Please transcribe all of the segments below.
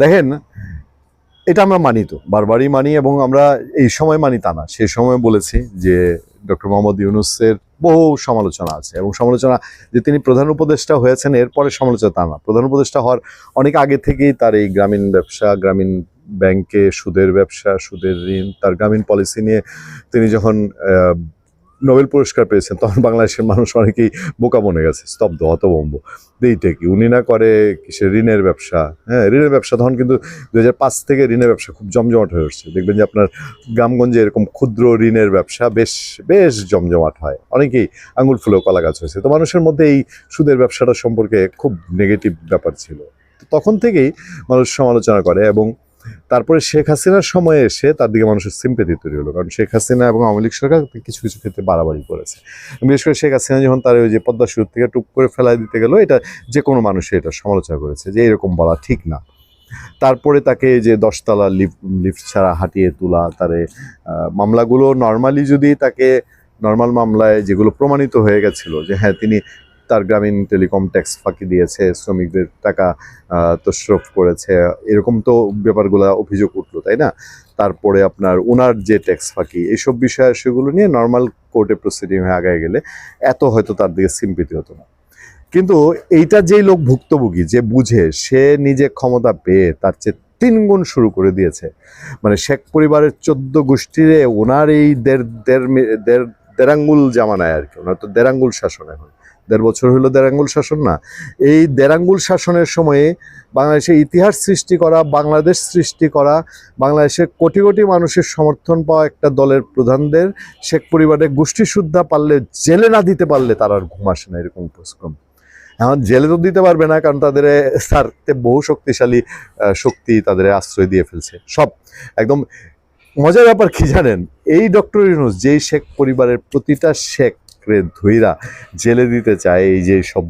দেখেন, এটা আমরা মানি তো, বারবারই মানি এবং আমরা এই সময় মানি তা না। সেই সময় বলেছি যে ডক্টর মোহাম্মদ ইউনুসের বহু সমালোচনা আছে এবং সমালোচনা যে তিনি প্রধান উপদেষ্টা হয়েছেন, এরপরে সমালোচনা তা না। প্রধান উপদেষ্টা হওয়ার অনেক আগে থেকেই তার এই গ্রামীণ ব্যবসা, গ্রামীণ ব্যাংকে সুদের ব্যবসা, সুদের ঋণ, তার গ্রামীণ পলিসি নিয়ে তিনি যখন নোবেল পুরস্কার পেয়েছেন, তখন বাংলাদেশের মানুষ অনেকেই বোকা বনে গেছে, স্তব্ধ হতবম্ব এইটা কি উনি না করে কিসের ঋণের ব্যবসা? হ্যাঁ ঋণের ব্যবসা তখন কিন্তু দু থেকে ঋণের ব্যবসা খুব জমজমাট হয়ে উঠছে। দেখবেন যে আপনার গ্রামগঞ্জে এরকম ক্ষুদ্র ঋণের ব্যবসা বেশ বেশ জমজমাট হয়। অনেকেই আঙুল ফুলেও কলা গাছ হয়েছে। তো মানুষের মধ্যে এই সুদের ব্যবসাটা সম্পর্কে খুব নেগেটিভ ব্যাপার ছিল। তখন থেকেই মানুষ সমালোচনা করে এবং তারপরে শেখ হাসিনার সময়ে এসে তার দিকে মানুষের সিম্পেথি তৈরি হলো। কারণ শেখ হাসিনা এবং আওয়ামী লীগ সরকার কিছু কিছু ক্ষেত্রে বাড়াবাড়ি করেছে। বিশেষ করে শেখ হাসিনা যখন তার ওই যে পদ্মা সেতু থেকে টুপ করে ফেলাই দিতে গেল, এটা যে কোনো মানুষই এটা সমালোচনা করেছে যে এরকম বলা ঠিক না। তারপরে তাকে যে দশতলা লিফট লিফট ছাড়া হাঁটিয়ে তোলা, তারে মামলাগুলো নর্মালি যদি তাকে নর্মাল মামলায় যেগুলো প্রমাণিত হয়ে গেছিল যে হ্যাঁ তিনি তার গ্রামীণ টেলিকম ট্যাক্স ফাঁকি দিয়েছে, শ্রমিকদের টাকা তশরফ করেছে, এরকম তো ব্যাপারগুলো অভিযোগ উঠল, তাই না? তারপরে আপনার ওনার যে ট্যাক্স ফাঁকি এইসব বিষয় সেগুলো নিয়ে নর্মাল কোর্টে প্রসিডিং হয়ে আগায় গেলে এত হয়তো তার দিকে সিম্পিতি হতো না। কিন্তু এইটা যেই লোক ভুক্তভোগী যে বুঝে, সে নিজে ক্ষমতা পেয়ে তার চেয়ে তিন গুণ শুরু করে দিয়েছে। মানে শেখ পরিবারের চোদ্দ গোষ্ঠীরে ওনার এই দেড় দেড় দেড় দেড়াঙ্গুল জামানায় আর কি ওনার তো দেড়াঙ্গুল শাসন এখন। দেড় বছর হলো দেড়াঙ্গুল শাসন না, এই দেড়াঙ্গুল শাসনের সময়ে বাংলাদেশে ইতিহাস সৃষ্টি করা, বাংলাদেশ সৃষ্টি করা, বাংলাদেশের কোটি কোটি মানুষের সমর্থন পাওয়া একটা দলের প্রধানদের, শেখ পরিবারের গোষ্ঠী শুদ্ধা পারলে জেলে না দিতে পারলে তার আর ঘুম আসে না এরকম উপক্রম এখন জেলে তো দিতে পারবে না, কারণ তাদের তার বহু শক্তিশালী শক্তি তাদের আশ্রয় দিয়ে ফেলছে। সব, একদম মজার ব্যাপার কি জানেন? এই ডক্টর ইউনুস যেই শেখ পরিবারের প্রতিটা শেখ রে ধইরা জেলে দিতে চায়, এই যে সব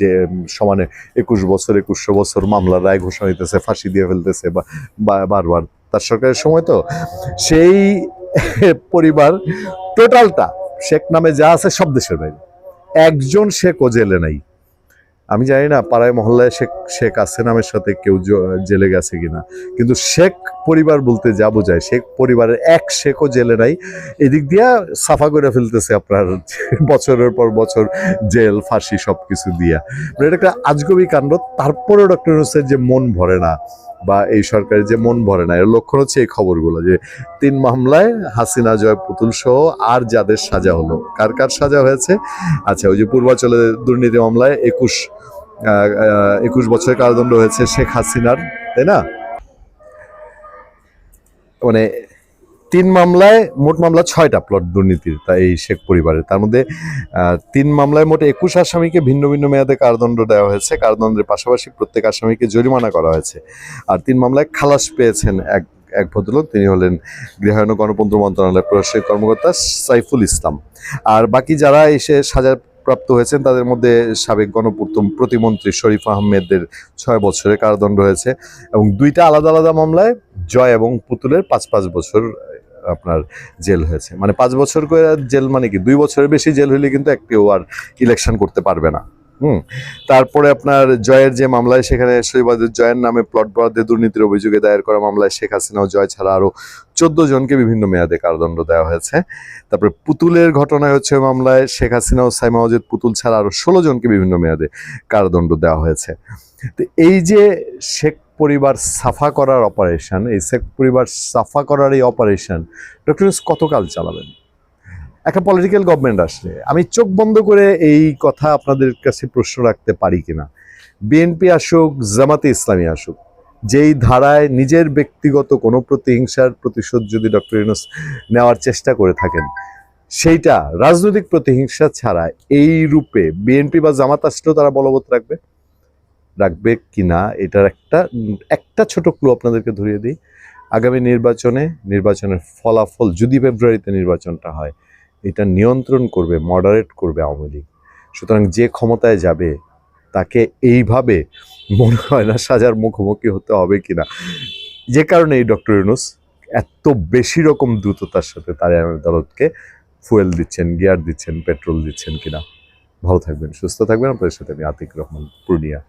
যে সমানে একুশ বছর, একুশশো বছর মামলার রায় ঘোষণা দিতেছে, ফাঁসি দিয়ে ফেলতেছে বা বারবার। তার সরকারের সময় তো সেই পরিবার টোটালটা শেখ নামে যা আছে সব দেশের বাইরে। একজন শেখও জেলে নাই। আমি জানি না পাড়ায় মহল্লায় শেখ শেখ আছে নামের সাথে কেউ জেলে গেছে কিনা। কিন্তু শেখ পরিবার বলতে যা বোঝায় শেখ পরিবারের এক শেখও জেলে নাই। এদিক দিয়া সাফা করে ফেলতেছে আপনার বছরের পর বছর জেল, ফাঁসি সব কিছু দিয়া। মানে এটা একটা আজগবি কাণ্ড, তারপরেও ডক্টর ইউনুসের যে মন ভরে না, বা এই সরকারের যে মন ভরে না, এর লক্ষণ হচ্ছে এই খবরগুলো যে তিন মামলায় হাসিনা জয় পুতুল সহ আর যাদের সাজা হলো। কার কার সাজা হয়েছে? আচ্ছা ওই যে পূর্বাচলে দুর্নীতি মামলায় একুশ একুশ বছরের কারাদণ্ড হয়েছে শেখ হাসিনার, তাই না? মানে তিন মামলায় মোট মামলা ছয়টা প্লট দুর্নীতির তা এই শেখ পরিবারের। তার মধ্যে তিন মামলায় মোট একুশ আসামিকে ভিন্ন ভিন্ন মেয়াদে কারাদণ্ড দেওয়া হয়েছে। কারাদণ্ডের পাশাপাশি প্রত্যেক আসামিকে জরিমানা করা হয়েছে। আর তিন মামলায় খালাস পেয়েছেন এক এক ভদ্রলোক। তিনি হলেন গৃহায়ণ গণতন্ত্র মন্ত্রণালয়ের প্রশাসনিক কর্মকর্তা সাইফুল ইসলাম। আর বাকি যারা এসে সাজা প্রাপ্ত হয়েছেন, তাদের মধ্যে সাবেক গণপূর্ত প্রতিমন্ত্রী শরীফ আহমেদের ছয় বছরের কারাদণ্ড হয়েছে এবং দুইটা আলাদা আলাদা মামলায় জয় এবং পুতুলের পাঁচ পাঁচ বছর আপনার জেল হয়েছে। মানে পাঁচ বছর করে জেল মানে কি? দুই বছরের বেশি জেল হলে কিন্তু একটিও আর ইলেকশন করতে পারবে না। হুম। তারপরে আপনার জয়ের যে মামলায় সেখানে শৈবাদের জয়ের নামে প্লট বরাদ্দে দুর্নীতির অভিযোগে দায়ের করা মামলায় শেখ হাসিনা ও জয় ছাড়া আরও চোদ্দ জনকে বিভিন্ন মেয়াদে কারাদণ্ড দেওয়া হয়েছে। তারপরে পুতুলের ঘটনায় হচ্ছে মামলায় শেখ হাসিনা ও সাইমা ওয়াজেদ পুতুল ছাড়া আরও ষোলো জনকে বিভিন্ন মেয়াদে কারাদণ্ড দেওয়া হয়েছে। তো এই যে শেখ পরিবার সাফা করার অপারেশন এই শেখ পরিবার সাফা করার এই অপারেশন ডক্টর কতকাল চালাবেন? একটা পলিটিক্যাল গভর্নমেন্ট আসলে আমি চোখ বন্ধ করে এই কথা আপনাদের কাছে প্রশ্ন রাখতে পারি কিনা? বিএনপি আসুক, জামাতে ইসলামী আসুক, যেই ধারায় নিজের ব্যক্তিগত কোনো প্রতিহিংসার প্রতিশোধ যদি ডক্টর ইউনুস নেওয়ার চেষ্টা করে থাকেন, সেইটা রাজনৈতিক প্রতিহিংসা ছাড়া এই রূপে বিএনপি বা জামাত আসলেও তারা বলবৎ রাখবে? রাখবে কিনা এটার একটা একটা ছোট ক্লু আপনাদেরকে ধরিয়ে দিই। আগামী নির্বাচনে, নির্বাচনের ফলাফল, যদি ফেব্রুয়ারিতে নির্বাচনটা হয় এটা নিয়ন্ত্রণ করবে মডারেট করবে আওয়ামী লীগ। সুতরাং যে ক্ষমতায় যাবে, তাকে এইভাবে মনে হয় না সাজার মুখোমুখি হতে হবে কিনা। যে কারণে এই ডক্টর ইউনুস এত বেশি রকম দ্রুততার সাথে তার আদালতকে ফুয়েল দিচ্ছেন, গিয়ার দিচ্ছেন, পেট্রোল দিচ্ছেন কিনা। ভালো থাকবেন, সুস্থ থাকবেন। আপনাদের সাথে আমি আতিক রহমান, পূর্ণিয়া।